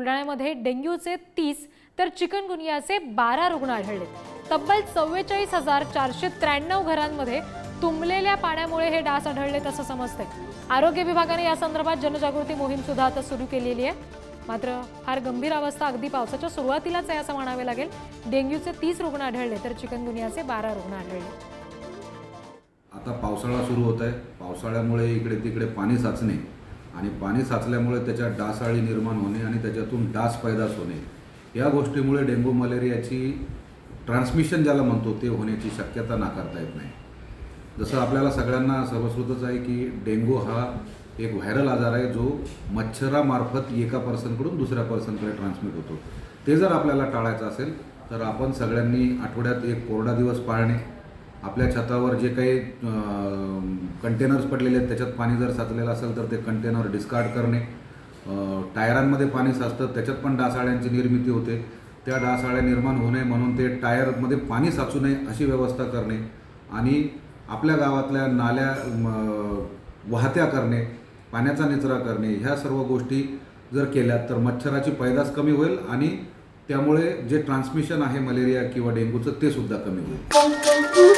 बुलढाण्यामध्ये डेंग्यूचे तीस तर चिकनगुनियाचे बारा रुग्ण आढळले. तब्बल चव्वेचाळीस हजार चारशे त्र्याण्णव घरांमध्ये तुंबलेल्या पाण्यामुळे हे डास आढळले असं समजतंय. आरोग्य विभागाने या संदर्भात जनजागृती मोहीम सुद्धा आता सुरू केलेली आहे. मात्र फार गंभीर अवस्था अगदी पावसाच्या सुरुवातीलाच आहे असं म्हणावे लागेल. डेंग्यूचे तीस रुग्ण आढळले तर चिकनगुनियाचे बारा रुग्ण आढळले. आता पावसाळा सुरू होत आहे पावसाळ्यामुळे इकडे तिकडे पाणी साचणे आणि पाणी साचल्यामुळे त्याच्यात डासाळी निर्माण होणे आणि त्याच्यातून डास पैदास होणे. या गोष्टीमुळे डेंग्यू मलेरियाची ट्रान्समिशन ज्याला म्हणतो ते होण्याची शक्यता नाकारता येत नाही. जसं आपल्याला सगळ्यांना सर्वश्रुतच आहे की डेंग्यू हा एक व्हायरल आजार आहे जो मच्छरामार्फत एका पर्सनकडून दुसऱ्या पर्सनकडे ट्रान्समिट होतो. ते जर आपल्याला टाळायचं असेल तर आपण सगळ्यांनी आठवड्यात एक कोरडा दिवस पाळणे आपल्या छतावर जे काही कंटेनर्स पडलेले आहेत त्याच्यात पाणी जर साचलेलं असेल तर ते कंटेनर डिस्कार्ड करणे. टायरांमध्ये पाणी साचतं त्याच्यात पण डासाळ्यांची निर्मिती होते. त्या डासाळ्या निर्माण होऊ नये म्हणून ते टायरमध्ये पाणी साचू नये अशी व्यवस्था करणे आणि आपल्या गावातल्या नाल्या वाहत्या करणे पाण्याचा निचरा करणे ह्या सर्व गोष्टी जर केल्या तर मच्छराची पैदास कमी होईल आणि त्यामुळे जे ट्रान्समिशन आहे मलेरिया किंवा डेंग्यूचं ते सुद्धा कमी होईल.